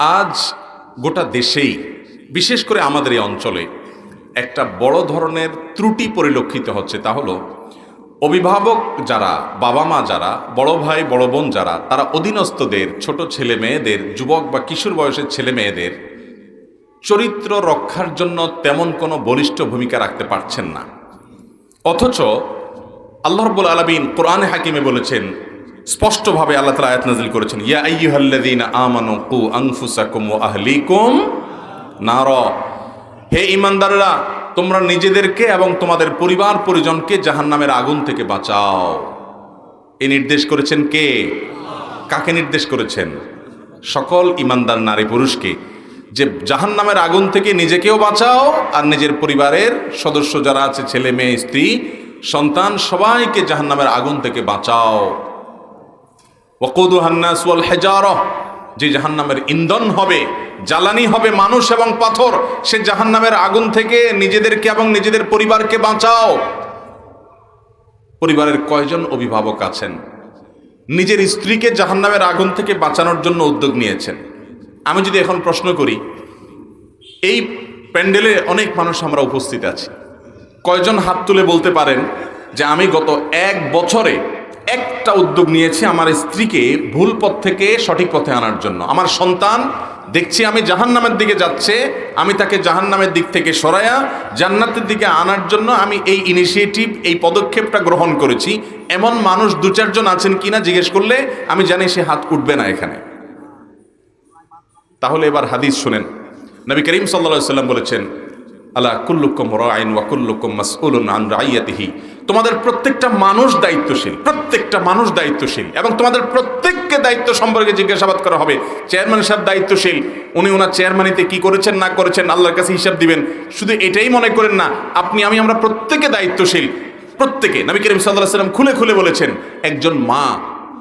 আজ গোটা দেশেই, বিশেষ করে আমাদের এই অঞ্চলে, একটা বড় ধরনের ত্রুটি পরিলক্ষিত হচ্ছে তা হলো, অভিভাবক যারা, বাবা মা যারা, বড় ভাই, বড় বোন যারা, তারা অধীনস্থদের, ছোট ছেলে মেয়েদের, যুবক বা কিশোর বয়সের ছেলে মেয়েদের চরিত্র রক্ষার জন্য তেমন কোনো বলিষ্ঠ ভূমিকা রাখতে পারছেন না। অথচ আল্লাহ রব্বুল আলমিন কোরআনে হাকিমে বলেছেন স্পষ্টভাবে আল্লাহ তালা আয়াত নাজিল করেছেন, ইয়া আইয়ুহাল্লাযীনা আমানু কু আনফুসাকুম ওয়া আহলিকুম নার। হে ইমানদাররা তোমরা নিজেদেরকে এবং তোমাদের পরিবার পরিজনকে জাহান্নামের আগুন থেকে বাঁচাও। এ নির্দেশ করেছেন কে? কাকে নির্দেশ করেছেন? সকল ইমানদার নারী পুরুষকে, যে জাহান্নামের আগুন থেকে নিজেকেও বাঁচাও আর নিজের পরিবারের সদস্য যারা আছে, ছেলে, মেয়ে, স্ত্রী, সন্তান, সবাইকে জাহান্নামের আগুন থেকে বাঁচাও। ওকুদু হান্নাস হেজারহ। যে জাহান্নামের ইন্ধন হবে, জ্বালানি হবে মানুষ এবং পাথর, সে জাহান্নামের আগুন থেকে নিজেদেরকে এবং নিজেদের পরিবারকে বাঁচাও। পরিবারের কয়জন অভিভাবক আছেন? নিজের স্ত্রীকে জাহান্নামের আগুন থেকে বাঁচানোর জন্য উদ্যোগ নিয়েছেন। আমি যদি এখন প্রশ্ন করি, এই প্যান্ডেলে অনেক মানুষ আমরা উপস্থিত আছি। কয়জন হাত তুলে বলতে পারেন যে আমি গত এক বছরে একটা উদ্যোগ নিয়েছি আমার স্ত্রীকে ভুল পথ থেকে সঠিক পথে আনার জন্য। আমার সন্তান, দেখছি আমি জাহান্নামের দিকে যাচ্ছে, আমি তাকে জাহান্নামের দিক থেকে সরায়া জান্নাতের দিকে আনার জন্য আমি এই ইনিশিয়েটিভ এই পদক্ষেপটা গ্রহণ করেছি। এমন মানুষ দু চারজন আছেন কি না জিজ্ঞেস করলে আমি জানি সে হাত উঠবে না এখানে। তাহলে এবার হাদিস শুনেন। নবী করিম সাল্লা সাল্লাম বলেছেন আল্লাহ কুল্লুকুম রাইন ওয়াকুল্লুকুম মাসউলুন আন রাইয়াতিহি। তোমাদের প্রত্যেকটা মানুষ দায়িত্বশীল, প্রত্যেকটা মানুষ দায়িত্বশীল এবং তোমাদের প্রত্যেককে দায়িত্ব সম্পর্কে জিজ্ঞাসাবাদ করা হবে। চেয়ারম্যান সাহেব দায়িত্বশীল, উনি ওনার চেয়ারম্যানিতে কি করেছেন, না করেছেন, আল্লাহর কাছে হিসাব দিবেন। শুধু এটাই মনে করেন না, আপনি, আমি, আমরা প্রত্যেকে দায়িত্বশীল, প্রত্যেকে। নবী করিম সাল্লাহ সাল্লাম খুলে খুলে বলেছেন, একজন মা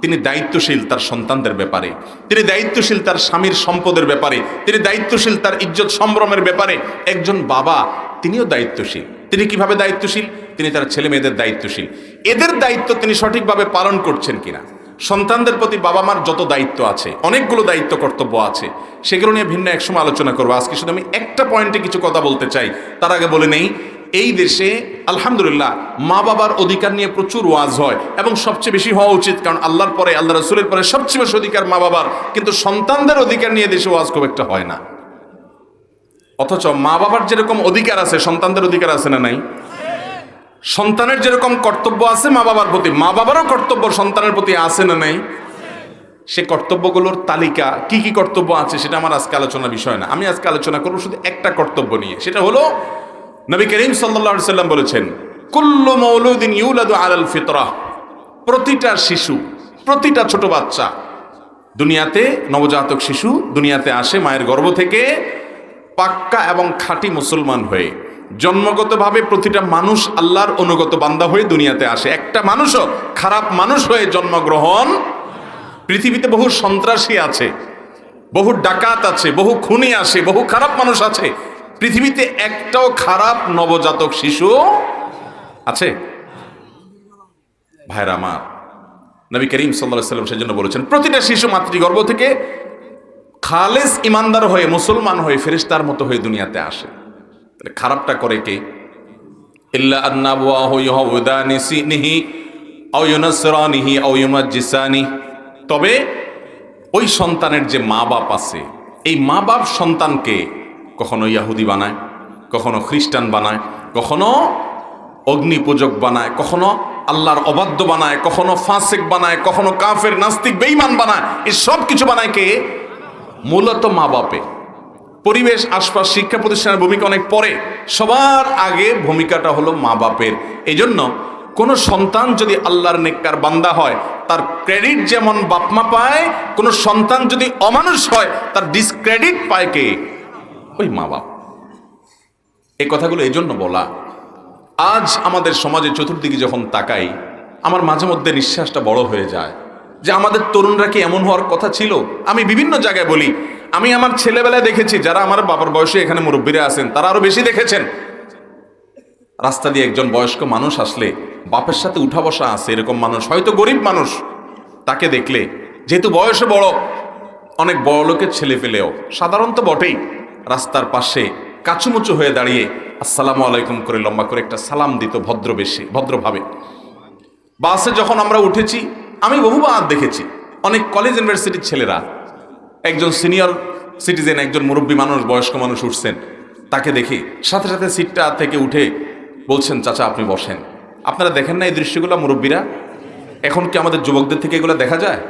তিনি দায়িত্বশীল তার সন্তানদের ব্যাপারে, তিনি দায়িত্বশীল তার স্বামীর সম্পদের ব্যাপারে, তিনি দায়িত্বশীল তার ইজ্জত সম্ভ্রমের ব্যাপারে, একজন বাবা তিনিও দায়িত্বশীল। তিনি কীভাবে দায়িত্বশীল? তিনি তার ছেলে মেয়েদের দায়িত্বশীল। এদের দায়িত্ব তিনি সঠিকভাবে পালন করছেন কিনা? সন্তানদের প্রতি বাবা মার যত দায়িত্ব আছে, অনেকগুলো দায়িত্ব কর্তব্য আছে, সেগুলো নিয়ে ভিন্ন একসময় আলোচনা করব। আজকে শুধু আমি একটা পয়েন্টে কিছু কথা বলতে চাই। তার আগে বলে নেই এই দেশে আলহামদুলিল্লাহ মা বাবার অধিকার নিয়ে প্রচুর ওয়াজ হয় এবং সবচেয়ে বেশি হওয়া উচিত, কারণ আল্লাহর পরে আল্লাহ রসুলের পরে সবচেয়ে বেশি অধিকার মা বাবার। কিন্তু সন্তানদের অধিকার নিয়ে দেশে ওয়াজ খুব একটা হয় না। অথচ মা বাবার যেরকম অধিকার আছে, সন্তানদের অধিকার আছে না নাই? সন্তানের যেরকম কর্তব্য আছে মা বাবার প্রতি, মা বাবারও কর্তব্য সন্তানের প্রতি আছে না নাই? সে কর্তব্যগুলোর তালিকা, কি কি কর্তব্য আছে সেটা আমার আজকে আলোচনা বিষয় না। আমি আজকে আলোচনা করব শুধু একটা কর্তব্য নিয়ে। সেটা হলো নবী করিম সাল্লা সাল্লাম বলেছেন, কুল্লু মৌলুদ্দিন ইউলাদু আলাল ফিতরা। প্রতিটা শিশু, প্রতিটা ছোট বাচ্চা, দুনিয়াতে নবজাতক শিশু দুনিয়াতে আসে মায়ের গর্ভ থেকে পাক্কা এবং খাঁটি মুসলমান হয়ে। জন্মগতভাবে প্রতিটা মানুষ আল্লাহর অনুগত বান্দা হয়ে দুনিয়াতে আসে। একটা মানুষও খারাপ মানুষ হয়ে জন্মগ্রহণ। পৃথিবীতে বহু সন্ত্রাসী আছে, বহু ডাকাত আছে, বহু খুনি আছে বহু খারাপ মানুষ আছে। পৃথিবীতে একটাও খারাপ নবজাতক শিশু আছে? ভাইরা আমার, নবী করিম সাল্লাহ সাল্লাম সেজন্য বলেছেন, প্রতিটা শিশু মাতৃগর্ভ থেকে খালেস ইমানদার হয়ে, মুসলমান হয়ে ফেরিস্তার মতো হয়ে দুনিয়াতে আসে। খারাপটা করে কে? তবে ওই সন্তানের যে মা বাপ আছে, এই মা বাপ সন্তানকে কখনো ইয়াহুদি বানায়, কখনো খ্রিস্টান বানায়, কখনো অগ্নি পূজক বানায়, কখনো আল্লাহর অবাধ্য বানায়, কখনো ফাঁসেক বানায়, কখনো কাফের, নাস্তিক বেইমান বানায়, এই সব কিছু বানায় কে? মূলত মা বাপে। পরিবেশ, আশপাশ, শিক্ষা প্রতিষ্ঠানের ভূমিকা অনেক পরে, সবার আগে ভূমিকাটা হলো মা বাপের। এই জন্য কোনো সন্তান যদি আল্লাহর নেককার বান্দা হয়, তার ক্রেডিট যেমন বাপমা পায়, কোনো সন্তান যদি অমানুষ হয়, তার ডিসক্রেডিট পায় কে? ওই মা বাপ। এই কথাগুলো এই জন্য বলা, আজ আমাদের সমাজে চতুর্দিকে যখন তাকাই, আমার মাঝে মধ্যে নিঃশ্বাসটা বড় হয়ে যায় যে আমাদের তরুণরা কি এমন হওয়ার কথা ছিল? আমি বিভিন্ন জায়গায় বলি, আমি আমার ছেলেবেলায় দেখেছি, যারা আমার বাবার বয়সে এখানে মুরব্বীরা আছেন, তারা আরও বেশি দেখেছেন। রাস্তা দিয়ে একজন বয়স্ক মানুষ আসলে, বাপের সাথে উঠা বসা আছে, এরকম মানুষ, হয়তো গরিব মানুষ। তাকে দেখলে, যেহেতু বয়সে বড়, অনেক বড় লোকের ছেলে পেলেও, সাধারণত বটেই। রাস্তার পাশে কাচুমুচু হয়ে দাঁড়িয়ে আসসালামু আলাইকুম করে লম্বা করে একটা সালাম দিত ভদ্র বেশি, ভদ্রভাবে। বাসে যখন আমরা উঠেছি, আমি বহুবার দেখেছি, অনেক কলেজ ইউনিভার্সিটির ছেলেরা, একজন সিনিয়র সিটিজেন একজন মুরব্বী মানুষ, বয়স্ক মানুষ উঠছেন, তাকে দেখে সাথে সাথে সিটটা থেকে উঠে বলছেন, চাচা, আপনি বসেন। আপনারা দেখেন না এই দৃশ্যগুলো, মুরব্বীরা? এখন কি আমাদের যুবকদের থেকে এগুলো দেখা যায়?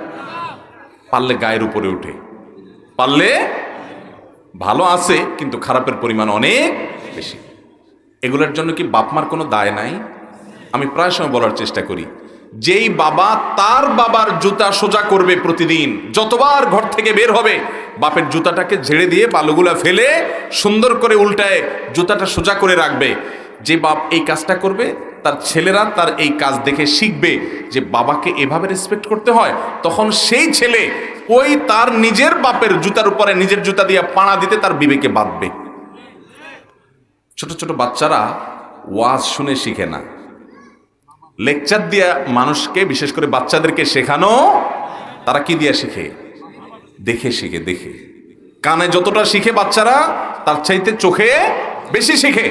পারলে গায়ের উপরে উঠে। পারলে ভালো আছে, কিন্তু খারাপের পরিমাণ অনেক বেশি। এগুলোর জন্য কি বাপমার কোনো দায় নাই? আমি প্রায় সময় বলার চেষ্টা করি, যেই বাবা তার বাবার জুতা সোজা করবে প্রতিদিন, যতবার ঘর থেকে বের হবে, বাপের জুতাটাকে ঝেড়ে দিয়ে বালুগুলা ফেলে সুন্দর করে উল্টায় জুতাটা সোজা করে রাখবে। যে বাপ এই কাজটা করবে তার ছেলেরা তার এই কাজ দেখে শিখবে যে বাবাকে এভাবে রেসপেক্ট করতে হয়। তখন সেই ছেলে ওই তার নিজের বাপের জুতার উপরে নিজের জুতা দিয়ে পাড়া দিতে তার বিবেকে বাঁধবে। ছোট ছোট বাচ্চারা ওয়াজ শুনে শিখে না। লেকচার দিয়া মানুষকে, বিশেষ করে বাচ্চাদেরকে শেখানো, তারা কি দিয়া শিখে? দেখে শিখে, দেখে। কানে যতটা শিখে বাচ্চারা, তার চাইতে চোখে বেশি শিখে।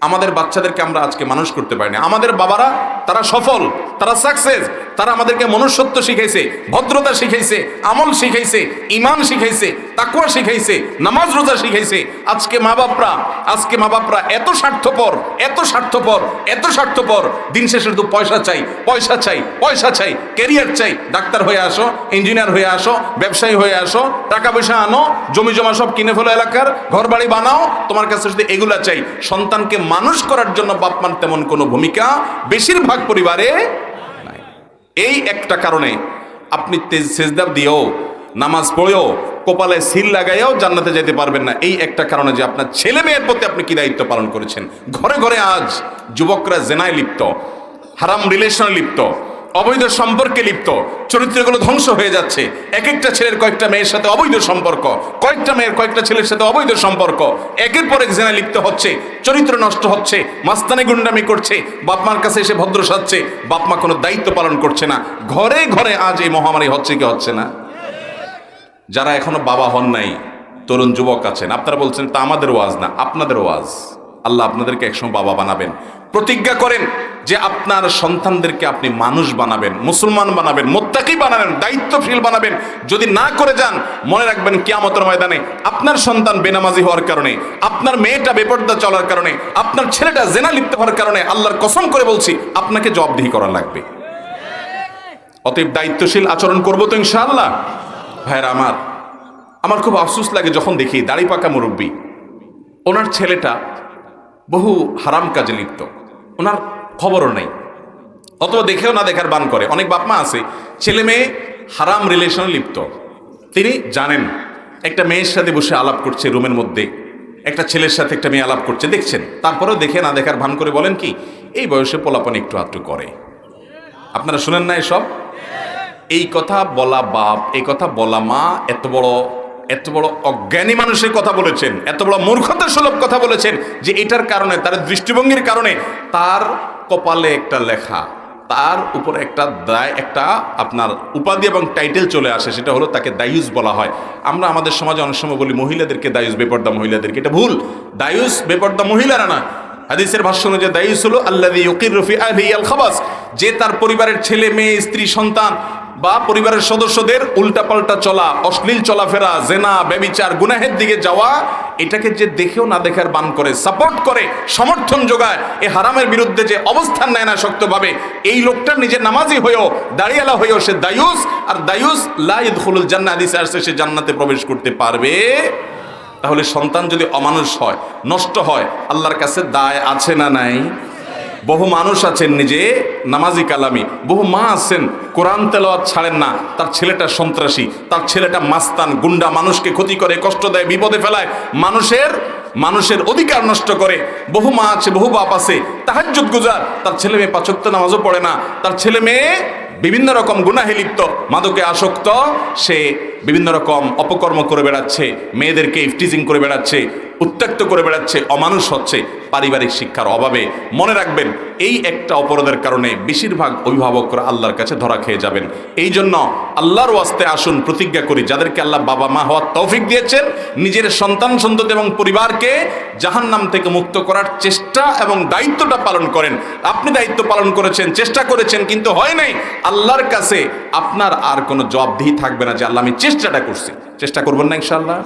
আমাদের বাচ্চাদেরকে আমরা আজকে মানুষ করতে পারি না। আমাদের বাবারা, তারা সফল, তারা সাকসেস তারা আমাদেরকে মনুষ্যত্ব শিখাইছে, ভদ্রতা শিখাইছে, আমল শিখাইছে ইমান শিখাইছে তাকুয়া শিখাইছে, নামাজ রোজা শিখাইছে। আজকে মা বাপরা আজকে মা বাপরা এত স্বার্থপর এত স্বার্থপর এত স্বার্থপর। দিন শেষে শুধু পয়সা চাই পয়সা চাই পয়সা চাই ক্যারিয়ার চাই। ডাক্তার হয়ে আসো ইঞ্জিনিয়ার হয়ে আসো, ব্যবসায়ী হয়ে আসো, টাকা পয়সা আনো জমি জমা সব কিনে ফেলো এলাকার ঘর বাড়ি বানাও, তোমার কাছে যদি এগুলা চাই। সন্তানকে মানুষ করার জন্য বাপমার তেমন কোনো ভূমিকা বেশিরভাগ পরিবারে এই একটা কারণে আপনি তেজ সেজদাব দিয়েও, নামাজ পড়েও, কপালে সিল লাগাইয়াও জান্নাতে যেতে পারবেন না। এই একটা কারণে যে আপনার ছেলে মেয়ের প্রতি আপনি কি দায়িত্ব পালন করেছেন? ঘরে ঘরে আজ যুবকরা জেনায় লিপ্ত, হারাম রিলেশনে লিপ্ত অবৈধ সম্পর্কে লিপ্ত। চরিত্রগুলো ধ্বংস হয়ে যাচ্ছে। এক একটা ছেলের কয়েকটা মেয়ের সাথে অবৈধ সম্পর্ক। কয়েকটা মেয়ের কয়েকটা ছেলের সাথে অবৈধ সম্পর্ক। একের পর এক জেনা লিপ্ত হচ্ছে। চরিত্র নষ্ট হচ্ছে। মাস্তানি গুন্ডামি করছে। বাপমার কাছে এসে ভদ্র সাজছে। বাপমা কোনো দায়িত্ব পালন করছে না। ঘরে ঘরে আজ এই মহামারী হচ্ছে কি হচ্ছে না? যারা এখনও বাবা হন নাই, তরুণ যুবক আছেন, আপনারা বলছেন, তা আমাদের ওয়াজ না আপনাদের ওয়াজ আল্লাহ আপনাদেরকে একসময় বাবা বানাবেন। প্রতিজ্ঞা করেন যে আপনার সন্তানদেরকে আপনি মানুষ বানাবেন, মুসলমান বানাবেন, মোত্তাকি বানাবেন, দায়িত্বশীল বানাবেন। যদি না করে যান, মনে রাখবেন কিয়ামতের ময়দানে আপনার সন্তান বেনামাজি হওয়ার কারণে, আপনার মেয়েটা বেপর্দা চলার কারণে, আপনার ছেলেটা জেনা লিপ্ত হওয়ার কারণে আল্লাহর কসম করে বলছি, আপনাকে জবাবদিহি করা লাগবে। অতএব দায়িত্বশীল আচরণ করব তো ইনশাআল্লাহ। ভাইরা আমার আমার খুব আফসোস লাগে যখন দেখি দাড়ি পাকা মুরব্বী, ওনার ছেলেটা বহু হারাম কাজে লিপ্ত। ওনার খবরও নেই। অথবা দেখেও না দেখার বান করে। অনেক বাপমা আছে, ছেলে মেয়ে হারাম রিলেশনে লিপ্ত। তিনি জানেন, একটা মেয়ের সাথে বসে আলাপ করছে রুমের মধ্যে। একটা ছেলের সাথে একটা মেয়ে আলাপ করছে, দেখছেন? তারপরেও দেখে না দেখার ভান করে বলেন কি, এই বয়সে পোলাপন একটু আধটু করে। আপনারা শুনেন না এসব? এই কথা বলা বাপ, এই কথা বলা মা, এত বড় এত বড় অজ্ঞানী মানুষের কথা বলেছেন, এত বড় মূর্খতা সুলভ কথা বলেছেন যে এটার কারণে, তার দৃষ্টিভঙ্গির কারণে তার কপালে একটা লেখা, তার উপরে একটা দায়, একটা আপনার উপাধি এবং টাইটেল চলে আসে, সেটা হলো তাকে দায়ুস বলা হয়। আমরা আমাদের সমাজে অনেক সময় বলি, মহিলাদেরকে দায়ুস, বেপর্দা মহিলাদেরকে, এটা ভুল। দায়ুস, বেপর্দা মহিলারা না। হাদিসের ভাষ্য অনুযায়ী দায়ুস হলো আল্লাহ ইউকির রফি আল খাবাস যে তার পরিবারের ছেলে, মেয়ে, স্ত্রী, সন্তান বা পরিবারের সদস্যদের উল্টাপাল্টা চলা, অশ্লীল চলাফেরা, জেনা, ব্যবিচার, গুনাহের দিকে যাওয়া, এটাকে যে দেখেও না দেখার বান করে সাপোর্ট করে, সমর্থন যোগায়, এ হারামের বিরুদ্ধে যে অবস্থান নেয় না শক্তভাবে, এই লোকটা নিজের নামাজি হয়েও, দাঁড়িয়ালা হয়েও সে দায়ুস, আর দায়ুস লাইদ হলুল জান্না হাদিসে আসছে সে জান্নাতে প্রবেশ করতে পারবে। তাহলে সন্তান যদি অমানুষ হয়, নষ্ট হয়, আল্লাহর কাছে দায় আছে না নাই? বহু মানুষ আছেন নিজে, নামাজি কালামি। বহু মা আছেন, কোরআন তেলাওয়াত ছাড়েন না, তার ছেলেটা সন্ত্রাসী, তার ছেলেটা মাস্তান, গুন্ডা মানুষকে ক্ষতি করে, কষ্ট দেয়, বিপদে ফেলায়। মানুষের মানুষের অধিকার নষ্ট করে। বহু মা আছে, বহু বাপ আছে, তাহাজ্জুদ গুজার। তার ছেলে মেয়ে পাচক্ত নামাজও পড়ে না। তার ছেলে মেয়ে বিভিন্ন রকম গুনাহে লিপ্ত। মাদকে আসক্ত, সে বিভিন্ন রকম অপকর্ম করে বেড়াচ্ছে, মেয়েদেরকে ইফটিজিং করে বেড়াচ্ছে, উত্ত্যক্ত করে বেড়াচ্ছে, অমানুষ হচ্ছে, পারিবারিক শিক্ষার অভাবে। মনে রাখবেন, এই একটা অপরাধের কারণে বেশিরভাগ অভিভাবকরা আল্লাহর কাছে ধরা খেয়ে যাবেন। এই জন্য আল্লাহর ওয়াস্তে আসুন, প্রতিজ্ঞা করি, যাদেরকে আল্লাহ বাবা মা হওয়ার তৌফিক দিয়েছেন, নিজের সন্তান, সন্ততি এবং পরিবারকে জাহান্নাম থেকে মুক্ত করার চেষ্টা এবং দায়িত্বটা পালন করেন। আপনি দায়িত্ব পালন করেছেন, চেষ্টা করেছেন, কিন্তু হয় নাই। আল্লাহর কাছে আপনার আর কোনো জবাবদিহি থাকবে না যে, আল্লাহ, আমি চেষ্টাটা করছি। চেষ্টা করবেন না ইনশাল্লাহ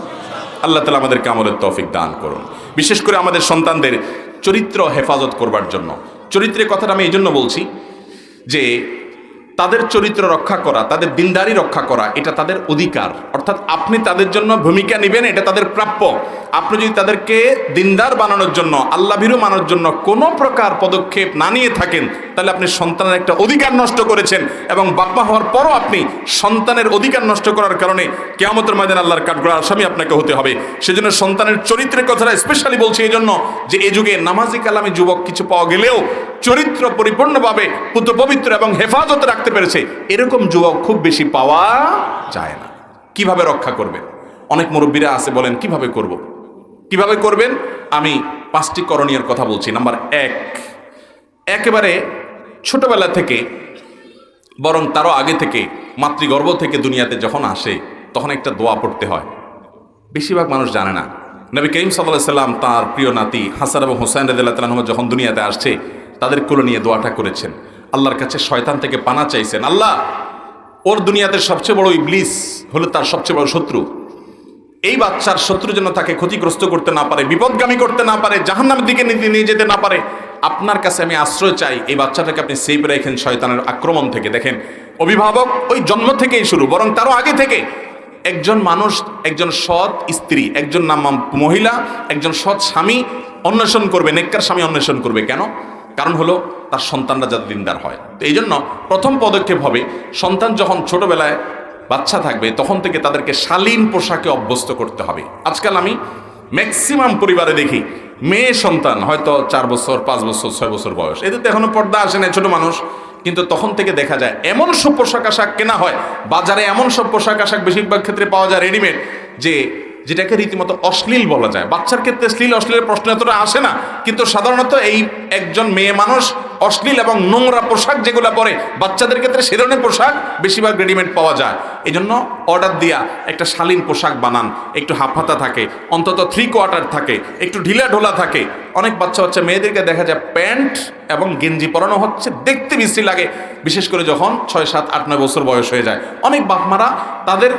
আল্লাহ তালা আমাদেরকে আমলের তফিক দান করুন। বিশেষ করে আমাদের সন্তানদের চরিত্র হেফাজত করবার জন্য। চরিত্রের কথাটা আমি এই জন্য বলছি যে তাদের চরিত্র রক্ষা করা, তাদের দিনদারি রক্ষা করা, এটা তাদের অধিকার। অর্থাৎ আপনি তাদের জন্য ভূমিকা নেবেন, এটা তাদের প্রাপ্য। আপনি যদি তাদেরকে দিনদার বানানোর জন্য আল্লাহ ভীরু মানানোর জন্য কোনো প্রকার পদক্ষেপ না নিয়ে থাকেন, তাহলে আপনি সন্তানের একটা অধিকার নষ্ট করেছেন এবং বাপ্পা হওয়ার পরও আপনি সন্তানের অধিকার নষ্ট করার কারণে কেয়ামতের ময়দান আল্লাহর কাঠগড়ার আসামি আপনাকে হতে হবে। সেজন্য সন্তানের চরিত্রের কথাটা স্পেশালি বলছি এই জন্য যে এই যুগে নামাজি কালামে যুবক কিছু পাওয়া গেলেও চরিত্র পরিপূর্ণভাবে, পুত্র পবিত্র এবং হেফাজত রাখতে পেরেছে, এরকম যুবক খুব বেশি পাওয়া যায় না। কীভাবে রক্ষা করবেন? অনেক মুরব্বীরা আছে বলেন, কীভাবে করব। কীভাবে করবেন? আমি পাঁচটি করণীয় কথা বলছি। নাম্বার এক, একেবারে ছোটবেলা থেকে, বরং তারও আগে থেকে, মাতৃগর্ভ থেকে দুনিয়াতে যখন আসে, তখন একটা দোয়া পড়তে হয়। বেশিরভাগ মানুষ জানে না। নবী করিম সাল্লাহ সাল্লাম তার প্রিয় নাতি হাসান এবং হোসেন রেদুল্লাহ তালাহম যখন দুনিয়াতে আসছে, তাদের কোলে নিয়ে দোয়াটা করেছেন। আল্লাহর কাছে শয়তান থেকে পানা চাইছেন। আল্লাহ, ওর দুনিয়াতে সবচেয়ে বড় ইবলিস হলো তার সবচেয়ে বড় শত্রু। এই বাচ্চার শত্রু যেন তাকে ক্ষতিগ্রস্ত করতে না পারে, বিপদগামী করতে না পারে, জাহান্নামের দিকে নিয়ে যেতে না পারে, আপনার কাছে আমি আশ্রয় চাই। এই বাচ্চাটাকে আপনি সেভ রেখেন শয়তানের আক্রমণ থেকে। দেখেন, অভিভাবক ওই জন্ম থেকেই শুরু, বরং তারও আগে থেকে। একজন মানুষ, একজন সৎ স্ত্রী, একজন নাম মহিলা, একজন সৎ স্বামী অন্বেষণ করবে, নেককার স্বামী অন্বেষণ করবে। কেন? কারণ হলো তার সন্তানরা যাতে দিনদার হয়। তো এই জন্য প্রথম পদক্ষেপ হবে, সন্তান যখন ছোটবেলায় বাচ্চা থাকবে, তখন থেকে তাদেরকে শালীন পোশাকে অভ্যস্ত করতে হবে। আজকাল আমি ম্যাক্সিমাম পরিবারে দেখি, মেয়ে সন্তান, হয়তো চার বছর, পাঁচ বছর, ছয় বছর বয়স। এদের তো এখনও পর্দা আসে না ছোট মানুষ। কিন্তু তখন থেকে দেখা যায়, এমন সব পোশাক আশাক কেনা হয়, বাজারে এমন সব পোশাক আশাক বেশিরভাগ ক্ষেত্রে পাওয়া যায় রেডিমেড যে যেটাকে রীতিমতো অশ্লীল বলা যায়। বাচ্চার ক্ষেত্রে শ্লীল অশ্লীলের প্রশ্ন এতটা আসে না, কিন্তু সাধারণত এই একজন মেয়ে মানুষ অশ্লীল এবং নোংরা পোশাক যেগুলো পরে, বাচ্চাদের ক্ষেত্রে সে ধরনের পোশাক বেশিরভাগ রেডিমেড পাওয়া যায়। এই জন্য অর্ডার দিয়া একটা শালীন পোশাক বানান, একটু হাফহাতা থাকে, অন্তত থ্রি কোয়ার্টার থাকে, একটু ঢিলা ঢোলা থাকে। অনেক বাচ্চা বাচ্চা মেয়েদেরকে দেখা যায় প্যান্ট এবং গেঞ্জি পরানো হচ্ছে, দেখতে বিশ্রী লাগে। বিশেষ করে যখন ছয়, সাত, আট, নয় বছর বয়স হয়ে যায়। অনেক বাপমারা তাদের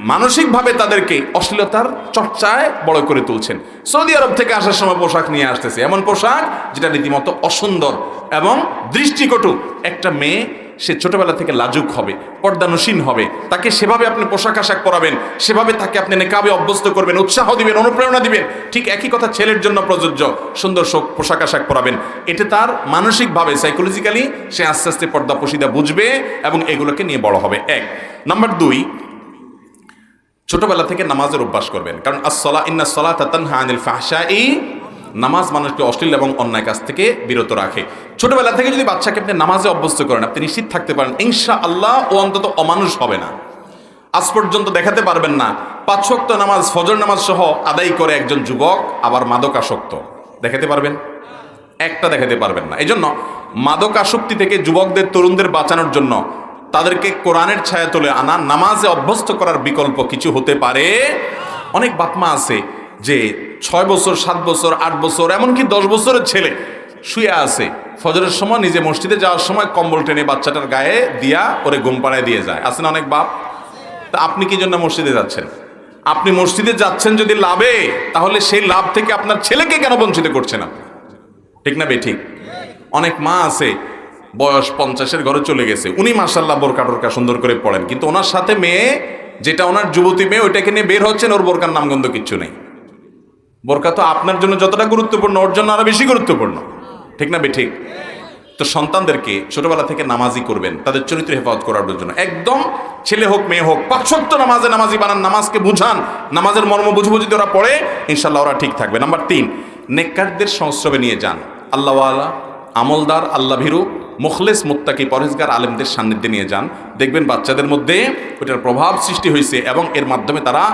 মানসিকভাবে তাদেরকে অশ্লীলতার চর্চায় বড় করে তুলছেন। সৌদি আরব থেকে আসার সময় পোশাক নিয়ে আসতেছে। এমন পোশাক যেটা রীতিমতো অসুন্দর এবং দৃষ্টিকটু একটা মেয়ে, সে ছোটবেলা থেকে লাজুক হবে, পর্দানুসীন হবে। তাকে সেভাবে আপনি পোশাক আশাক পরাবেন, সেভাবে তাকে আপনি নেকাবে অভ্যস্ত করবেন, উৎসাহ দিবেন, অনুপ্রেরণা দিবেন। ঠিক একই কথা ছেলের জন্য প্রযোজ্য, সুন্দর শোক পোশাক আশাক পরাবেন। এতে তার মানসিকভাবে সাইকোলজিক্যালি সে আস্তে আস্তে পর্দা পশিদা বুঝবে এবং এগুলোকে নিয়ে বড় হবে। এক। নাম্বার দুই ছোটবেলা থেকে নামাজের অভ্যাস করবেন। কারণ আসলা ইন্না সলা তাতানহা আনিল ফাহশাই। নামাজ মানুষকে অশ্লীল এবং অন্যায় কাজ থেকে বিরত রাখে। ছোটবেলা থেকে যদি বাচ্চাকে আপনি নামাজে অভ্যস্ত করেন, আপনি নিশ্চিত থাকতে পারেন ইনশা আল্লাহ ও অন্তত অমানুষ হবে না। আজ পর্যন্ত দেখাতে পারবেন না, পাঁচ ওয়াক্ত নামাজ, ফজর নামাজ সহ আদায় করে একজন যুবক আবার মাদকাসক্ত। দেখাতে পারবেন? একটা দেখাতে পারবেন না। এই জন্য মাদকাসক্তি থেকে যুবকদের, তরুণদের বাঁচানোর জন্য তাদেরকে কোরআনের ছায়া তুলে আনা, নামাজে অভ্যস্ত করার বিকল্প কিছু হতে পারে। অনেক বাপমা আছে যে ছয় বছর, সাত বছর, আট বছর, এমনকি দশ বছরের ছেলে শুয়ে আছে। ফজরের সময় নিজে মসজিদে যাওয়ার সময় কম্বল টেনে বাচ্চাটার গায়ে দিয়া ওরে ঘুম পাড়ায় দিয়ে যায়। আছে না অনেক বাপ? তা আপনি কি জন্য মসজিদে যাচ্ছেন? আপনি মসজিদে যাচ্ছেন যদি লাভে, তাহলে সেই লাভ থেকে আপনার ছেলেকে কেন বঞ্চিত করছেন আপনি? ঠিক না বে, ঠিক? অনেক মা আছে বয়স পঞ্চাশের ঘরে চলে গেছে। উনি মাসাল্লাহ বোরকা টোরকা সুন্দর করে পড়েন কিন্তু ওনার সাথে মেয়ে, যেটা ওনার যুবতী মেয়ে, ওইটাকে নিয়ে বের হচ্ছেন, ওর বোরকার নামগন্ধ কিচ্ছু নেই। বোরকা তো আপনার জন্য যতটা গুরুত্বপূর্ণ, ওর জন্য আরও বেশি গুরুত্বপূর্ণ। ঠিক না বে, ঠিক? তো সন্তানদেরকে ছোটবেলা থেকে নামাজি করবেন, তাদের চরিত্র হেফাজত করার জন্য। একদম ছেলে হোক, মেয়ে হোক পাঁচশক্ত নামাজে নামাজি বানান, নামাজকে বুঝান, নামাজের মর্ম বুঝব যদি ওরা পড়ে ইনশাল্লাহ ওরা ঠিক থাকবে। নাম্বার তিন, নেককারদের সংস্রবে নিয়ে যান। আল্লাহওয়ালা, আমলদার, আল্লাহ ভীরু। মুখলেস মুত্তাকি পরেজগার আলেমদের সান্নিধ্যে নিয়ে যান। দেখবেন বাচ্চাদের মধ্যে ওটার প্রভাব সৃষ্টি হয়েছে এবং এর মাধ্যমে তারা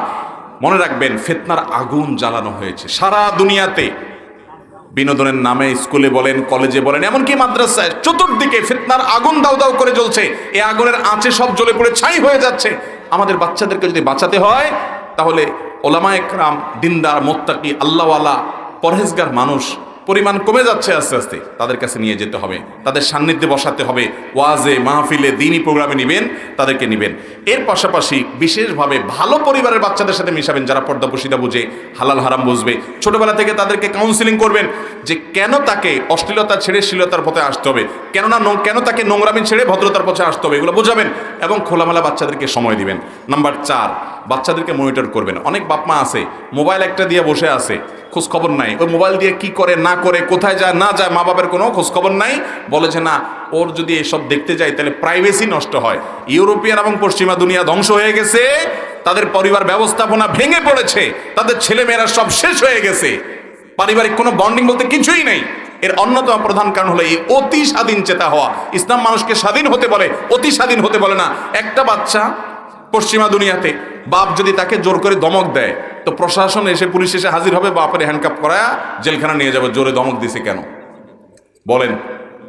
মনে রাখবেন ফেতনার আগুন জ্বালানো হয়েছে। সারা দুনিয়াতে বিনোদনের নামে স্কুলে বলেন, কলেজে বলেন, এমনকি মাদ্রাসায় চতুর্দিকে ফিতনার আগুন দাউ দাউ করে জ্বলছে। এই আগুনের আঁচে সব জ্বলে পড়ে ছাই হয়ে যাচ্ছে। আমাদের বাচ্চাদেরকে যদি বাঁচাতে হয়, তাহলে ওলামা একরাম দিনদার, মোত্তাকি, আল্লাহওয়ালা, পরহেজগার মানুষ পরিমাণ কমে যাচ্ছে আস্তে আস্তে, তাদের কাছে নিয়ে যেতে হবে। তাদের সান্নিধ্যে বসাতে হবে। ওয়াজে, মাহফিলে, দিনই প্রোগ্রামে নিবেন, তাদেরকে নিবেন। এর পাশাপাশি বিশেষভাবে ভালো পরিবারের বাচ্চাদের সাথে মিশাবেন যারা পর্দাপসিতা বুঝে, হালাল হারাম বুঝবে। ছোটবেলা থেকে তাদেরকে কাউন্সিলিং করবেন যে কেন তাকে অশ্লীলতা ছেড়ে শ্লীলতার পথে আসতে হবে। কেননা কেন তাকে নোংরামি ছেড়ে ভদ্রতার পথে আসতে হবে, এগুলো বোঝাবেন এবং খোলামেলা বাচ্চাদেরকে সময় দিবেন। নাম্বার চার বাচ্চাদেরকে মনিটর করবেন অনেক বাপমা আছে মোবাইল একটা দিয়ে বসে আছে খোঁজ খবর নাই। ওই মোবাইল দিয়ে কি করে, না করে, কোথায় যায়, না যায় মা বাবার কোনো খোঁজ খবর নাই। বলে যে, না, ওর যদি এসব দেখতে যায় তাহলে প্রাইভেসি নষ্ট হয়। ইউরোপিয়ান এবং পশ্চিমা দুনিয়া ধ্বংস হয়ে গেছে, তাদের পরিবার ব্যবস্থাপনা ভেঙে পড়েছে, তাদের ছেলেমেয়েরা সব শেষ হয়ে গেছে। পারিবারিক কোনো বন্ডিং বলতে কিছুই নেই। এর অন্যতম প্রধান কারণ হলো এই অতি স্বাধীন চেতা হওয়া। ইসলাম মানুষকে স্বাধীন হতে বলে, অতি স্বাধীন হতে বলে না। একটা বাচ্চা পশ্চিমা দুনিয়াতে বাপ যদি তাকে জোর করে দমক দেয়, তো প্রশাসন এসে পুলিশ এসে হাজির হবে, বাপের হ্যান্ডকাপ করায় জেলখানা নিয়ে যাবে, জোরে দমক দিছে কেন? বলেন,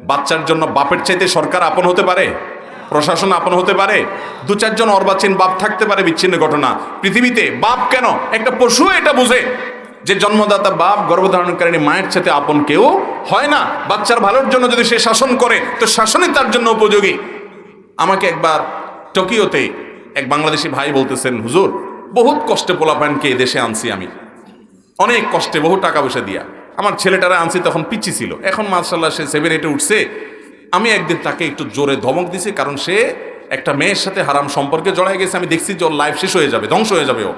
বাচ্চার জন্য বাপের চাইতে সরকার আপন হতে পারে? প্রশাসন আপন হতে পারে? দু চারজন অর্বাচীন বাপ থাকতে পারে বিচ্ছিন্ন ঘটনা। পৃথিবীতে বাপ কেন? একটা পশু এটা বুঝে। যে জন্মদাতা বাপ গর্ভধারণকারী মায়ের সাথে আপন কেউ হয় না। বাচ্চার ভালোর জন্য যদি সে শাসন করে, তো শাসনই তার জন্য উপযোগী। আমাকে একবার টোকিওতে এক বাংলাদেশি ভাই বলতেছেন, হুজুর, বহুত কষ্টে পোলাপানকে দেশে আনছি আমি। অনেক কষ্টে, বহু টাকা পয়সা দিয়া। আমার ছেলেটারা আনছি তখন পিচি ছিল। এখন মার্শাল্লাহ সে সেভেন এইটে উঠছে। আমি একদিন তাকে একটু জোরে ধমক দিছি, কারণ সে একটা মেয়ের সাথে হারাম সম্পর্কে জড়াই গেছে। আমি দেখছি যে ওর লাইফ শেষ হয়ে যাবে, ধ্বংস হয়ে যাবে ও।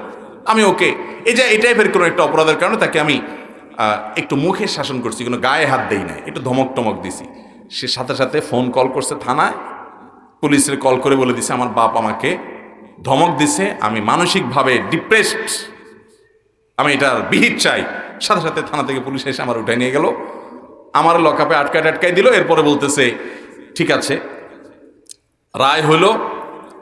আমি ওকে, এই যে এই টাইপের কোনো একটা অপরাধের কারণে তাকে আমি একটু মুখে শাসন করছি কোনো গায়ে হাত দেই নাই। একটু ধমক টমক দিছি। সে সাথে সাথে ফোন কল করছে থানায়। পুলিশের কল করে বলে দিছে, আমার বাপ আমাকে ধমক দিছে, আমি মানসিকভাবে ডিপ্রেসড আমি এটার বিহিত চাই। সাথে সাথে থানা থেকে পুলিশ এসে আমার উঠাই নিয়ে গেল। আমার লকআপে আটকায় আটকাই দিল, এরপরে বলতেছে, ঠিক আছে। রায় হলো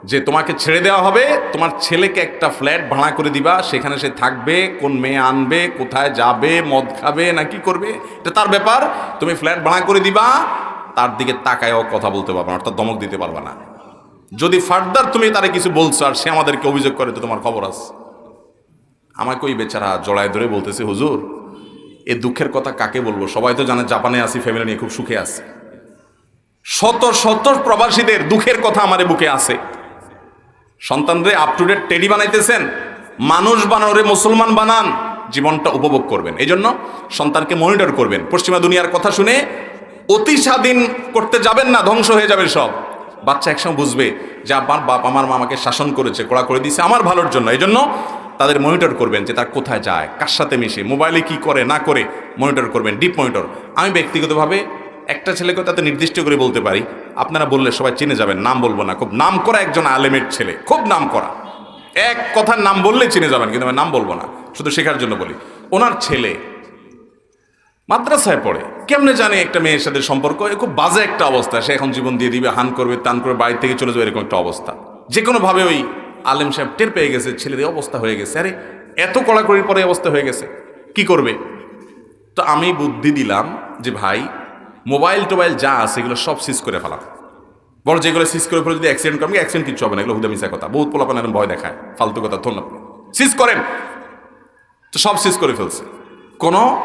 যে তোমাকে ছেড়ে দেওয়া হবে, তোমার ছেলেকে একটা ফ্ল্যাট ভাড়া করে দিবা, সেখানে সে থাকবে, কোন মেয়ে আনবে, কোথায় যাবে, মদ খাবে, না কি করবে, এটা তার ব্যাপার। তুমি ফ্ল্যাট ভাড়া করে দিবা, তার দিকে তাকায়ও কথা বলতে পারবা না, অর্থাৎ দমক দিতে পারবা না। যদি ফার্দার তুমি তারা কিছু বলছো আর সে আমাদেরকে অভিযোগ করে, তো তোমার খবর আছে। আমাকে ওই বেচারা জড়ায় ধরে বলতেছে, হুজুর, এ দুঃখের কথা কাকে বলব? সবাই তো জানে জাপানে আছি ফ্যামিলি নিয়ে খুব সুখে আছে। শত শত প্রবাসীদের দুঃখের কথা আমার বুকে আছে। সন্তানরে আপ টু ডেট টেডি বানাইতেছেন, মানুষ বানাওরে মুসলমান বানান, জীবনটা উপভোগ করবেন। এই জন্য সন্তানকে মনিটর করবেন। পশ্চিমা দুনিয়ার কথা শুনে অতি স্বাধীন করতে যাবেন না, ধ্বংস হয়ে যাবে সব। বাচ্চা একসময় বুঝবে যে আমার বাপ আমার মা আমাকে শাসন করেছে, কড়া করে দিয়েছে আমার ভালোর জন্য। এই জন্য তাদের মনিটর করবেন যে তার কোথায় যায়, কার সাথে মিশে মোবাইলে কি করে, না করে মনিটর করবেন ডিপ মনিটর আমি ব্যক্তিগতভাবে একটা ছেলেকে তাতে নির্দিষ্ট করে বলতে পারি, আপনারা বললে সবাই চিনে যাবেন, নাম বলব না। খুব নাম করা একজন আলেমের ছেলে, খুব নাম করা। এক কথার নাম বললে চিনে যাবেন, কিন্তু আমি নাম বলব না, শুধু শেখার জন্য বলি। ওনার ছেলে মাদ্রাসায় পড়ে। কেমনে জানে একটা মেয়ের সাথে সম্পর্ক? খুব বাজে একটা অবস্থা। সে এখন জীবন দিয়ে দিবে, হান করবে তান করবে, বাড়ি থেকে চলে যাবে, এরকম একটা অবস্থা। যে কোনোভাবে ওই আলেম সাহেব টের পেয়ে গেছে, ছেলেদের অবস্থা হয়ে গেছে। আরে, এত কড়াকড়ির পরে অবস্থা হয়ে গেছে। কি করবে? তো আমি বুদ্ধি দিলাম যে, ভাই, মোবাইল টোবাইল যা আছে এগুলো সব সিজ করে ফেলা বড় যেগুলো সিজ করে ফেলে যদি অ্যাক্সিডেন্ট করেন অ্যাক্সিডেন্ট কিছু হবে না। এগুলো হুদা মিশা কথা। বহুত পোলাপান এরকম ভয় দেখায়। ফালতু কথা, ধন্যবাদ। সিজ করেন। তো সব সিজ করে ফেলছে। কোনো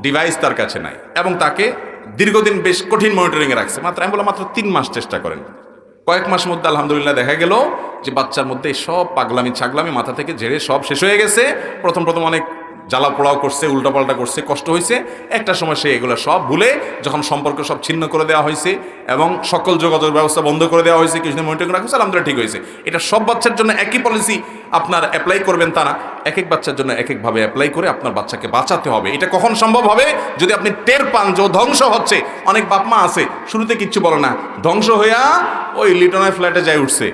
ডিভাইস তার কাছে নাই। এবং তাকে দীর্ঘদিন বেশ কঠিন মনিটরিংয়ে রাখছে। মাত্র আমি বললাম, মাত্র তিন মাস চেষ্টা করেন। কয়েক মাস মধ্যে আলহামদুলিল্লাহ দেখা গেল যে বাচ্চার মধ্যে সব পাগলামি ছাগলামি মাথা থেকে ঝেড়ে সব শেষ হয়ে গেছে। প্রথম প্রথম অনেক জ্বালা পোড়াও করছে, উল্টাপাল্টা করছে, কষ্ট হয়েছে একটা সময় সে এগুলো সব ভুলে যখন সম্পর্ক সব ছিন্ন করে দেওয়া হয়েছে এবং সকল যোগাযোগ ব্যবস্থা বন্ধ করে দেওয়া হয়েছে কিছুদিন মনিটরিং রাখা হয়েছে আলহামদুলিল্লাহ ঠিক হয়েছে এটা সব বাচ্চার জন্য একই পলিসি আপনার অ্যাপ্লাই করবেন তারা এক এক বাচ্চার জন্য এক একভাবে অ্যাপ্লাই করে আপনার বাচ্চাকে বাঁচাতে হবে। এটা কখন সম্ভব হবে? যদি আপনি টের পান যে ধ্বংস হচ্ছে, অনেক বাপমা আছে, শুরুতে কিচ্ছু বলে না। ধ্বংস হইয়া ওই লিটনের ফ্ল্যাটে যাই উঠছে।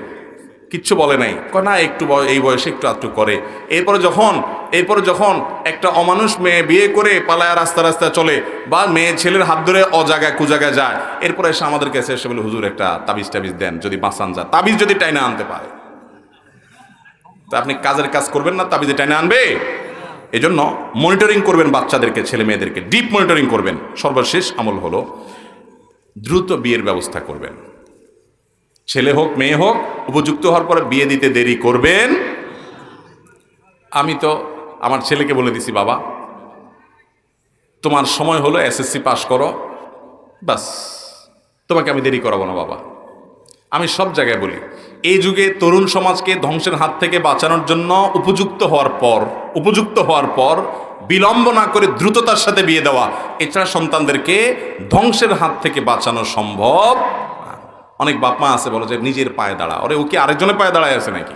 কিচ্ছু বলে নাই। না, একটু এই বয়সে একটু আধটু করে। এরপরে যখন এরপরে যখন একটা অমানুষ মেয়ে বিয়ে করে পালায় রাস্তা রাস্তা চলে বা মেয়ে ছেলের হাত ধরে অজাগায় কুজাগায় যায়, এরপরে এসে আমাদের কাছে এসে বলে, হুজুর, একটা তাবিজ টাবিজ দেন, যদি বাঁচান যা। তাবিজ যদি টাইনা আনতে পারে। তা আপনি কাজের কাজ করবেন না, তাবিজে টাইনে আনবে? এজন্য মনিটরিং করবেন বাচ্চাদেরকে, ছেলে মেয়েদেরকে। ডিপ মনিটরিং করবেন। সর্বশেষ আমল হলো, দ্রুত বিয়ের ব্যবস্থা করবেন। ছেলে হোক, মেয়ে হোক, উপযুক্ত হওয়ার পরে বিয়ে দিতে দেরি করবেন আমি তো আমার ছেলেকে বলে দিছি, বাবা, তোমার সময় হলো, এসএসসি পাশ করো বাস তোমাকে আমি দেরি করাবো না, বাবা আমি সব জায়গায় বলি, এই যুগে তরুণ সমাজকে ধ্বংসের হাত থেকে বাঁচানোর জন্য উপযুক্ত হওয়ার পর, উপযুক্ত হওয়ার পর বিলম্ব না করে দ্রুততার সাথে বিয়ে দেওয়া, এছাড়া সন্তানদেরকে ধ্বংসের হাত থেকে বাঁচানো সম্ভব। অনেক বাপ মা আছে, বলো যে নিজের পায়ে দাঁড়া। ওরে, ও কি আরেকজনের পায়ে দাঁড়ায় আছে নাকি?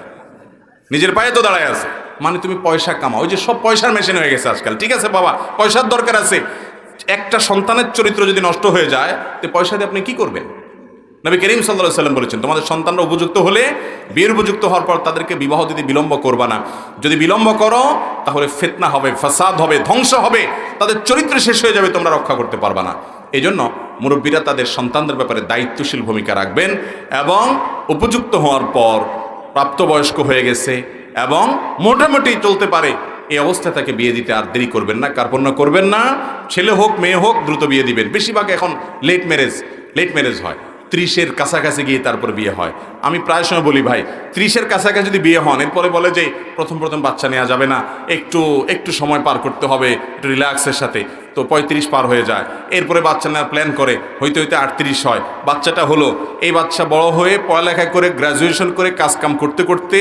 নিজের পায়ে তো দাঁড়ায় আছে। মানে তুমি পয়সা কামাও। ওই যে সব পয়সার মেশিন হয়ে গেছে আজকাল। ঠিক আছে বাবা, পয়সার দরকার আছে। একটা সন্তানের চরিত্র যদি নষ্ট হয়ে যায়, তো পয়সা দিয়ে আপনি কি করবেন? নবী করিম সাল্লাহ সাল্লাম বলেছেন, তোমাদের সন্তানরা উপযুক্ত হলে, বিয়ের উপযুক্ত হওয়ার পর তাদেরকে বিবাহ যদি বিলম্ব করবা না। যদি বিলম্ব করো, তাহলে ফেতনা হবে, ফাসাদ হবে, ধ্বংস হবে। তাদের চরিত্র শেষ হয়ে যাবে, তোমরা রক্ষা করতে পারবা না। এই জন্য মুরব্বীরা তাদের সন্তানদের ব্যাপারে দায়িত্বশীল ভূমিকা রাখবেন এবং উপযুক্ত হওয়ার পর প্রাপ্তবয়স্ক হয়ে গেছে এবং মোটামুটি চলতে পারে। এই অবস্থায় তাকে বিয়ে দিতে আর দেরি করবেন না, কার্পণ্য করবেন না। ছেলে হোক, মেয়ে হোক, দ্রুত বিয়ে দিবেন। বেশিরভাগ এখন লেট ম্যারেজ লেট ম্যারেজ হয়। ত্রিশের কাছাকাছি গিয়ে তারপর বিয়ে হয়। আমি প্রায় সময় বলি, ভাই, ত্রিশের কাছাকাছি যদি বিয়ে হন, এরপরে বলে যে, প্রথম প্রথম বাচ্চা নেওয়া যাবে না, একটু একটু সময় পার করতে হবে, একটু রিল্যাক্সের সাথে। তো পঁয়ত্রিশ পার হয়ে যায়। এরপরে বাচ্চা নেওয়ার প্ল্যান করে, হইতে হইতে আটত্রিশ হয়। বাচ্চাটা হলো, এই বাচ্চা বড় হয়ে পড়ালেখা করে গ্র্যাজুয়েশন করে, কাজকাম করতে করতে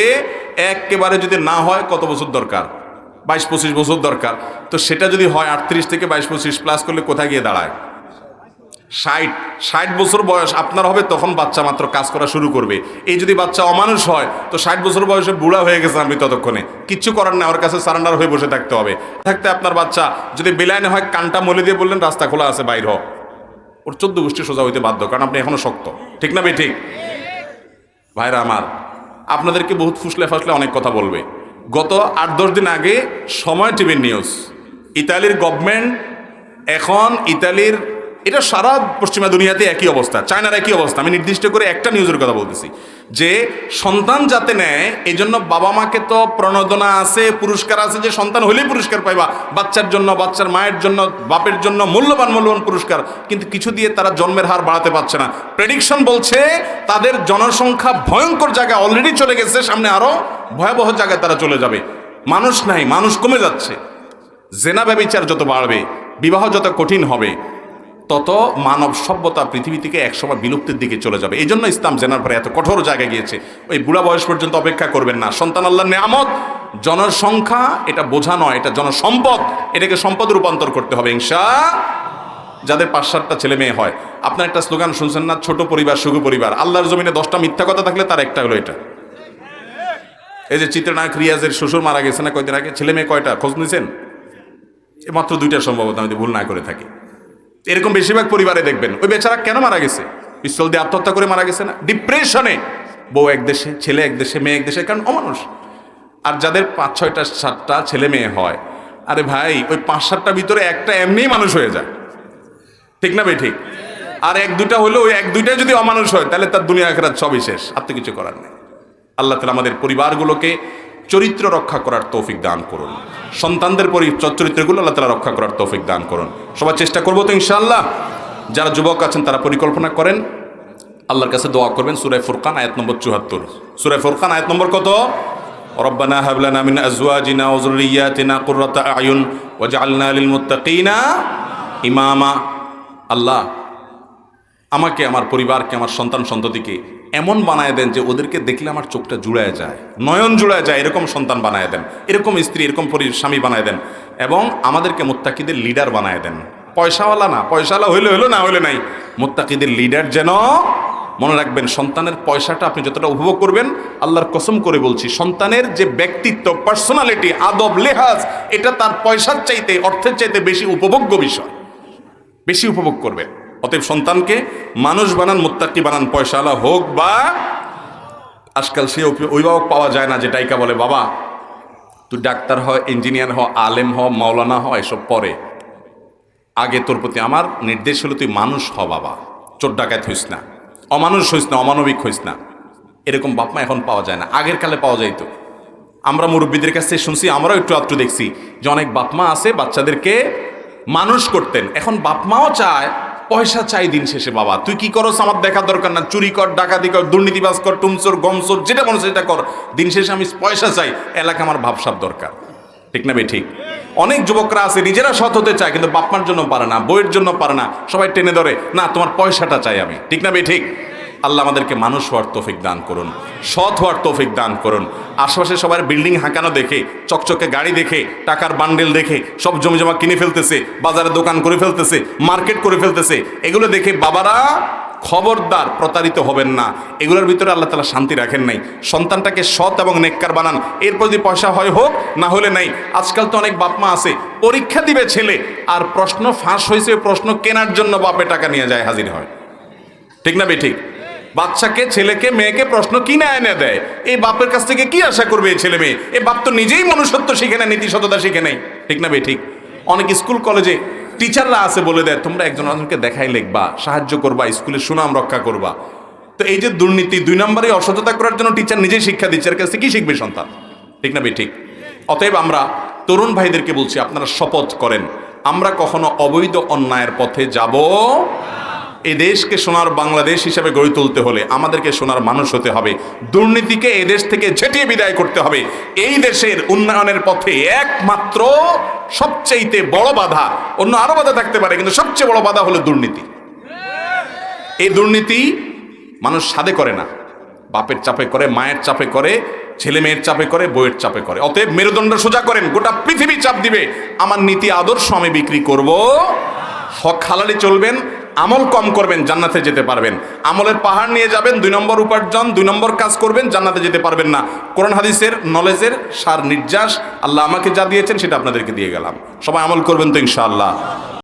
একেবারে যদি না হয়, কত বছর দরকার? বাইশ, পঁচিশ বছর দরকার। তো সেটা যদি হয় আটত্রিশ থেকে বাইশ, পঁচিশ প্লাস করলে কোথায় গিয়ে দাঁড়ায়? ষাট ষাট বছর বয়স আপনার হবে, তখন বাচ্চা মাত্র কাজ করা শুরু করবে। এই যদি বাচ্চা অমানুষ হয়, তো ষাট বছর বয়সে বুড়া হয়ে গেছে আপনি ততক্ষণে। কিচ্ছু করার না ওর কাছে সারেন্ডার হয়ে বসে থাকতে হবে। থাকতে আপনার বাচ্চা যদি বেলাইনে হয়, কানটা মলে দিয়ে বললেন, রাস্তা খোলা আছে, বাইর হ। ওর চোদ্দ গোষ্ঠী সোজা হইতে বাধ্য, কারণ আপনি এখনও শক্ত। ঠিক না বে ঠিক ভাইরা আমার, আপনাদেরকে বহুত ফুসলে ফাসলে অনেক কথা বলবে। গত আট, দশ দিন আগে সময় টিভির নিউজ। ইতালির গভর্নমেন্ট এখন ইতালির এটা সারা পশ্চিমা দুনিয়াতে একই অবস্থা, চায়নার একই অবস্থা। আমি নির্দিষ্ট করে একটা নিউজের কথা বলতেছি, যে সন্তান যাতে নেয় এই জন্য বাবা মাকে তো প্রণোদনা আছে, পুরস্কার আছে, যে সন্তান হলেই পুরস্কার পাইবা। বাচ্চার জন্য, বাচ্চার মায়ের জন্য, বাপের জন্য মূল্যবান মূল্যবান পুরস্কার, কিন্তু কিছু দিয়ে তারা জন্মের হার বাড়াতে পারছে না। প্রেডিকশন বলছে, তাদের জনসংখ্যা ভয়ঙ্কর জায়গায় অলরেডি চলে গেছে, সামনে আরও ভয়াবহ জায়গায় তারা চলে যাবে। মানুষ নাই, মানুষ কমে যাচ্ছে। জেনা ব্যবিচার যত বাড়বে, বিবাহ যত কঠিন হবে তত মানব সভ্যতা পৃথিবী থেকে একসময় বিলুপ্তির দিকে চলে যাবে। এই জন্য ইসলাম জেনার পরে এত কঠোর জায়গায় গিয়েছে। ওই বুড়া বয়স পর্যন্ত অপেক্ষা করবেন না। সন্তান আল্লাহ নেয়ামত, জনসংখ্যা, এটা বোঝা নয়, এটা জনসম্পদ, এটাকে সম্পদ রূপান্তর করতে হবে, ইনশা যাদের পাঁচ সাতটা ছেলে মেয়ে হয়। আপনার একটা স্লোগান শুনছেন না? ছোট পরিবার, সুখী পরিবার। আল্লাহর জমিনে দশটা মিথ্যা কথা থাকলে তার একটা হলো এটা। এই যে চিত্রনায়ক রিয়াজের শ্বশুর মারা গেছে না কয়দিন আগে? ছেলে মেয়ে কয়টা? খোঁজ নিয়েছেন মাত্র দুইটা সম্ভবত, আমি ভুল না করে থাকি। এরকম বেশিরভাগ পরিবারে দেখবেন। ওই বেচারা কেন মারা গেছে? পিস্তল দিয়ে আত্মহত্যা করে মারা গেছে না? ডিপ্রেশনে বউ এক দেশে, ছেলে এক দেশে, মেয়ে এক দেশে, কারণ অমানুষ। আর যাদের পাঁচ, ছয়টা, সাতটা ছেলে মেয়ে হয়, আরে ভাই, ওই পাঁচ সাতটার ভিতরে একটা এমনিই মানুষ হয়ে যায়। ঠিক না ভাই, ঠিক? আর এক, দুইটা হলেও ওই এক দুইটা যদি অমানুষ হয়, তাহলে তার দুনিয়া আখেরাত সবই শেষ। আর তো কিছু করার নেই। আল্লাহ তালা আমাদের পরিবারগুলোকে চরিত্র রক্ষা করার তৌফিক দান করুন। সন্তানদের পরি চরিত্রগুলো আল্লাহ তালা রক্ষা করার তৌফিক দান করুন। সবার চেষ্টা করব তো ইনশাআল্লাহ। যারা যুবক আছেন তারা পরিকল্পনা করেন। আল্লাহর কাছে দোয়া করবেন সুরাই ফুরকান আয়াত নম্বর চুহাত্তর সুরাই ফুরকান আয়াত নম্বর কত? হাবলানা মিন আজওয়াজিনা ওয়া যুররিয়াতিনা কুররাতা আয়ুন ওয়াজআলনা লিল মুত্তাকিনা ইমামা। আল্লাহ, আমাকে, আমার পরিবারকে, আমার সন্তান সন্ততিকে এমন বানায় দেন যে ওদেরকে দেখলে আমার চোখটা জুড়ায় যায়, নয়ন জুড়ায় যায়, এরকম সন্তান বানায় দেন, এরকম স্ত্রী, এরকম স্বামী বানায় দেন এবং আমাদেরকে মোত্তাকিদের লিডার বানায় দেন। পয়সাওয়ালা না, পয়সাওয়ালা হইলে হইল, না হইলে নাই। মোত্তাকিদের লিডার যেন মনে রাখবেন, সন্তানের পয়সাটা আপনি যতটা উপভোগ করবেন, আল্লাহর কসম করে বলছি, সন্তানের যে ব্যক্তিত্ব পার্সোনালিটি আদব, লেহাজ, এটা তার পয়সার চাইতে, অর্থের চাইতে বেশি উপভোগ্য বিষয়। বেশি উপভোগ করবেন অতএব সন্তানকে মানুষ বানান, মুত্তাকি বানান পয়সাওয়ালা হোক বা আজকাল সে অভিভাবক পাওয়া যায় না যে ডাইকা বলে, বাবা, তুই ডাক্তার হ ইঞ্জিনিয়ার হ, আলেম হ, মাওলানা হ, এসব পরে। আগে তোর প্রতি আমার নির্দেশ হলো, তুই মানুষ হ, বাবা। চোর ডাকাত হইস না। অমানুষ হইস না, অমানবিক হইস না। এরকম বাপমা এখন পাওয়া যায় না। আগের কালে পাওয়া যাইতো। আমরা মুরব্বীদের কাছে শুনছি, আমরাও একটু আত্ম দেখছি যে অনেক বাপমা আছে, বাচ্চাদেরকে মানুষ করতেন। এখন বাপমাও চায় পয়সা চাই দিন শেষে, বাবা। তুই কি করস? আমার দেখার দরকার না। চুরি কর, ডাকাতি কর, দুর্নীতিবাজ কর টুমচোর গমচোর, যেটা মনে সেটা কর। দিন শেষে আমি পয়সা চাই। এলাকা আমার ভাবসাব দরকার। ঠিক না বে, ঠিক? অনেক যুবকরা আছে, নিজেরা সৎ হতে চায়, কিন্তু বাপমার জন্য পারে না বইয়ের জন্য পারে না। সবাই টেনে ধরে, না, তোমার পয়সাটা চাই আমি। ঠিক না বে, ঠিক? আল্লাহ আমাদেরকে মানুষ হওয়ার তৌফিক দান করুন, সৎ হওয়ার তৌফিক দান করুন। আশেপাশে সবার বিল্ডিং হাঁকানো দেখে, চকচকে গাড়ি দেখে, টাকার বান্ডেল দেখে, সব জমি জমা কিনে ফেলতেছে, বাজারে দোকান করে ফেলতেছে, মার্কেট করে ফেলতেছে, এগুলো দেখে বাবারা খবরদার, প্রতারিত হবেন না। এগুলোর ভিতরে আল্লাহ তালা শান্তি রাখেন নাই। সন্তানটাকে সৎ এবং নেককার বানান। এরপর যদি পয়সা হয় হোক, না হলে নাই। আজকাল তো অনেক বাপমা আছে, পরীক্ষা দিবে ছেলে, আর প্রশ্ন ফাঁস হয়েছে, প্রশ্ন কেনার জন্য বাপে টাকা নিয়ে যায়, হাজির হয়। ঠিক না বে ঠিক? বাচ্চাকে, ছেলেকে, মেয়েকে প্রশ্ন কি কিনে এনে দেয়? এই বাপের কাছ থেকে কি আশা করবে এই ছেলে মেয়ে? এই বাপ তো নিজেই মনুষ্যত্ব শিখে নেয়, নীতি সততা শিখে নেই ঠিক না বে, ঠিক? অনেক স্কুল, কলেজে টিচাররা আছে বলে দেয়, তোমরা একজন একজনকে দেখাই লিখবা, সাহায্য করবা, স্কুলের সুনাম রক্ষা করবা। তো এই যে দুর্নীতি, দুই নম্বরে অসততা করার জন্য টিচার নিজেই শিক্ষা দিচ্ছে, এর কাছে কি শিখবে সন্তান? ঠিক না বে, ঠিক? অতএব আমরা তরুণ ভাইদেরকে বলছি, আপনারা শপথ করেন, আমরা কখনো অবৈধ অন্যায়ের পথে যাব এই দেশকে সোনার বাংলাদেশ হিসেবে গড়ে তুলতে হলে আমাদেরকে সোনার মানুষ হতে হবে। দুর্নীতিকে এই দেশ থেকে ঝেঁটিয়ে বিদায় করতে হবে। এই দেশের উন্নয়নের পথে একমাত্র সবচেয়েতে বড় বাধা, অন্য আরও বাধা থাকতে পারে, কিন্তু সবচেয়ে বড় বাধা হলো দুর্নীতি। এই দুর্নীতি মানুষ সাদে করে না। বাপের চাপে করে, মায়ের চাপে করে, ছেলে মেয়ের চাপে করে বইয়ের চাপে করে। অতএব মেরুদণ্ড সোজা করেন, গোটা পৃথিবী চাপ দিবে। আমার নীতি আদর্শ আমি বিক্রি করব। হক হালালি চলবেন আমল কম করবেন, জান্নাতে যেতে পারবেন। আমলের পাহাড় নিয়ে যাবেন, দুই নম্বর উপার্জন, দুই নম্বর কাজ করবেন, জান্নাতে যেতে পারবেন না। কোরআন হাদিসের নলেজের সার নির্যাস আল্লাহ আমাকে যা দিয়েছেন, সেটা আপনাদেরকে দিয়ে গেলাম। সবাই আমল করবেন তো ইনশাআল্লাহ।